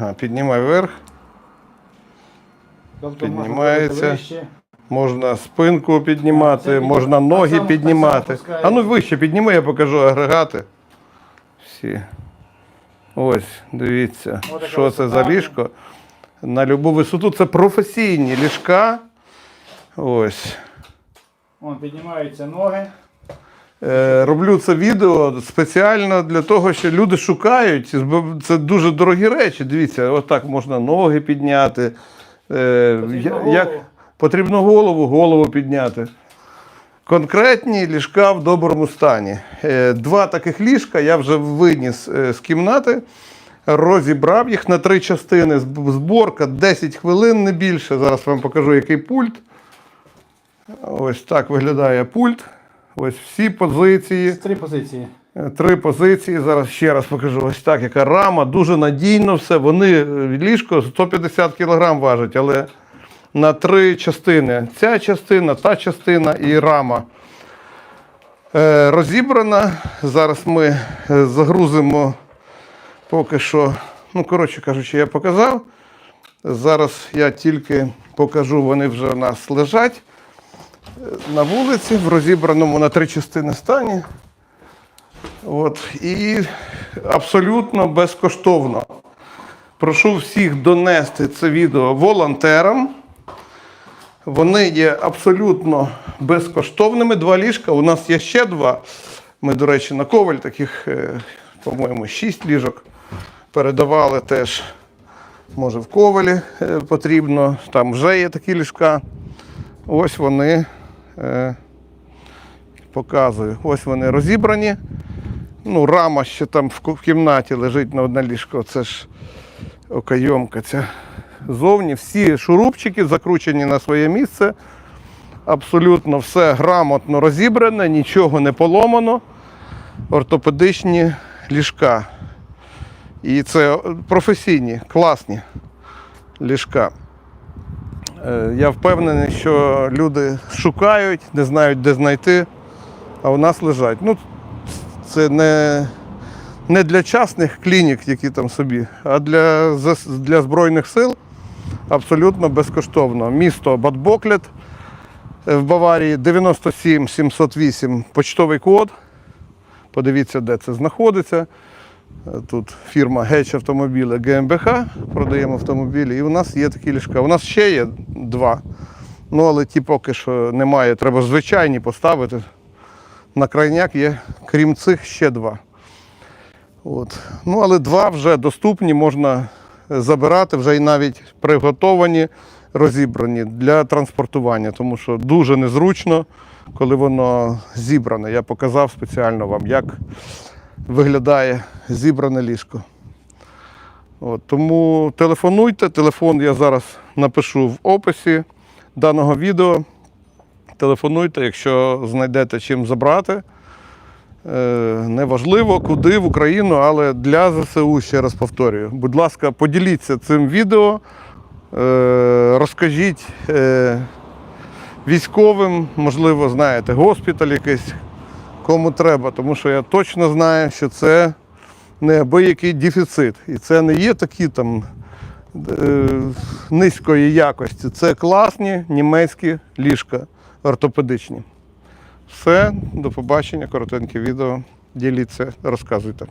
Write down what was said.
Ага, піднімай вверх. Тобто Піднімається. Можна спинку піднімати, піднімати. можна ноги само- так піднімати. А ну вище підніми, я покажу агрегати. Всі. Ось, дивіться, Отака що це за ліжко. На любу висоту це професійні ліжка. Ось. Вон піднімаються ноги. Е, роблю це відео спеціально для того, що люди шукають. Це дуже дорогі речі. Дивіться, отак можна ноги підняти. Е, Потрібно як, голову. потрібно голову, голову підняти. Конкретні ліжка в доброму стані. Е, Два таких ліжка я вже виніс з кімнати, розібрав їх на три частини. Зборка 10 хвилин, не більше. Зараз вам покажу, який пульт. Ось так виглядає пульт. Ось всі позиції. Три позиції. Е, Три позиції. Зараз ще раз покажу. Ось так, яка рама, дуже надійно все. Вони е, ліжко 150 кг важать, але на три частини. Ця частина, та частина і рама. Е, розібрана. Зараз ми загрузимо поки що. Ну, коротше кажучи, я показав. Зараз я тільки покажу, вони вже у нас лежать на вулиці в розібраному на три частини стані. От, і абсолютно безкоштовно. Прошу всіх донести це відео волонтерам. Вони є абсолютно безкоштовними. Два ліжка. У нас є ще два. Ми, до речі, на коваль таких, е, по-моєму, шість ліжок передавали теж. Може, в ковалі е, потрібно. Там вже є такі ліжка. Ось вони. Е, Показую. Ось вони розібрані. Ну, рама ще там в кімнаті лежить на одне ліжко. Це ж окайомка ця. Зовні всі шурупчики закручені на своє місце. Абсолютно все грамотно розібране, нічого не поломано. Ортопедичні ліжка. І це професійні, класні ліжка. Е, Я впевнений, що люди шукають, не знають, де знайти, а у нас лежать. Ну, це не, не для частних клінік, які там собі, а для, для Збройних сил абсолютно безкоштовно. Місто Бадбоклет е, в Баварії 97 708 почтовий код. Подивіться, де це знаходиться. Тут фірма Геч автомобілі ГМБХ, продаємо автомобілі. І у нас є такі ліжка. У нас ще є два. Ну, але ті поки що немає. Треба звичайні поставити. На крайняк є, крім цих, ще два. От. Ну, але два вже доступні, можна забирати, вже і навіть приготовані, розібрані для транспортування, тому що дуже незручно, коли воно зібране. Я показав спеціально вам, як виглядає зібране ліжко. От, тому телефонуйте, телефон я зараз напишу в описі даного відео. Телефонуйте, якщо знайдете чим забрати. Е, Неважливо, куди в Україну, але для ЗСУ, ще раз повторюю. Будь ласка, поділіться цим відео, е, розкажіть е, військовим, можливо, знаєте, госпіталь якийсь, кому треба, тому що я точно знаю, що це неабиякий дефіцит. І це не є такі там е, низької якості. Це класні німецькі ліжка ортопедичні. Все, до побачення, коротеньке відео. Діліться, розказуйте.